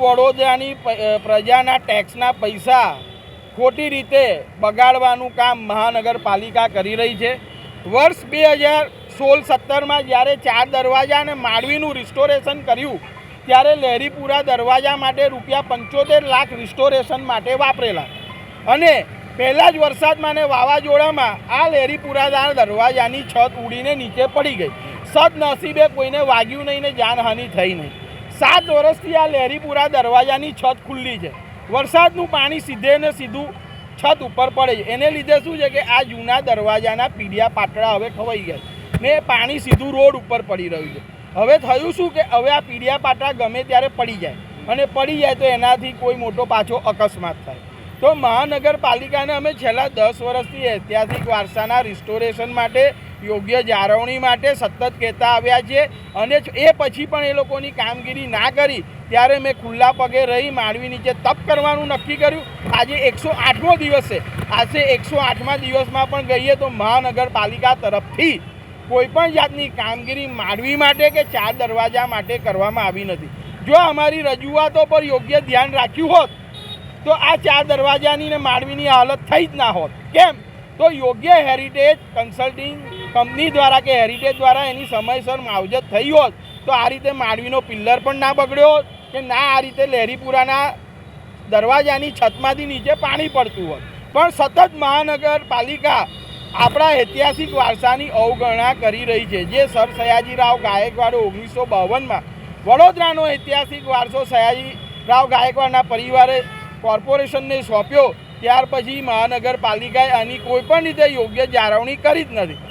વડોદરાની પ્રજાના ટેક્સના પૈસા ખોટી રીતે બગાડવાનું કામ મહાનગરપાલિકા કરી રહી છે. વર્ષ બે હજાર સોળ સત્તરમાં જ્યારે ચાર દરવાજા અને માળવીનું રિસ્ટોરેશન કર્યું, ત્યારે લહેરીપુરા દરવાજા માટે રૂપિયા પંચોતેર લાખ રિસ્ટોરેશન માટે વાપરેલા. અને પહેલાં જ વરસાદમાં અને વાવાઝોડામાં આ લહેરીપુરાદાર દરવાજાની છત ઉડીને નીચે પડી ગઈ. સદનસીબે કોઈને વાગ્યું નહીં ને જાનહાનિ થઈ નહીં. સાત વર્ષથી આ લહેરીપુરા દરવાજાની છત ખુલ્લી છે. વરસાદનું પાણી સીધે ને સીધું છત ઉપર પડે છે. એને લીધે શું છે કે આ જૂના દરવાજાના પીડિયા પાટડા હવે ખવાઈ ગયા ને પાણી સીધું રોડ ઉપર પડી રહ્યું છે. હવે થયું શું કે હવે આ પીડિયા પાટા ગમે ત્યારે પડી જાય. અને પડી જાય તો એનાથી કોઈ મોટો પાછો અકસ્માત થાય. તો મહાનગરપાલિકાને અમે છેલ્લા દસ વર્ષથી ઐતિહાસિક વારસાના રિસ્ટોરેશન માટે યોગ્ય જાળવણી માટે સતત કહેતા આવ્યા છે. અને એ પછી પણ એ લોકોની કામગીરી ના કરી, ત્યારે મેં ખુલ્લા પગે રહી માંડવી નીચે તપ કરવાનું નક્કી કર્યું. આજે એકસો આઠમો દિવસ છે. આજે એકસો આઠમા દિવસમાં પણ ગઈએ તો મહાનગરપાલિકા તરફથી કોઈ પણ જાતની કામગીરી માંડવી માટે કે ચાર દરવાજા માટે કરવામાં આવી નથી. જો અમારી રજૂઆતો પર યોગ્ય ધ્યાન રાખ્યું હોત, તો આ ચાર દરવાજાની ને માંડવીની હાલત થઈ જ ના હોત. કેમ? તો યોગ્ય હેરિટેજ કન્સલ્ટિંગ કંપની દ્વારા કે હેરિટેજ દ્વારા એની સમયસર માવજત થઈ હોત, તો આ રીતે માંડવીનો પિલ્લર પણ ના બગડ્યો હોત કે ના આ રીતે લહેરીપુરાના દરવાજાની છતમાંથી નીચે પાણી પડતું હોત. પણ સતત મહાનગરપાલિકા આપણા ઐતિહાસિક વારસાની અવગણના કરી રહી છે. જે સર સયાજીરાવ ગાયકવાડ ઓગણીસો બાવનમાં વડોદરાનો ઐતિહાસિક વારસો સયાજીરાવ ગાયકવાડના પરિવારે કોર્પોરેશનને સોંપ્યો, ત્યાર પછી મહાનગરપાલિકાએ આની કોઈ પણ રીતે યોગ્ય જાળવણી કરી જ નથી.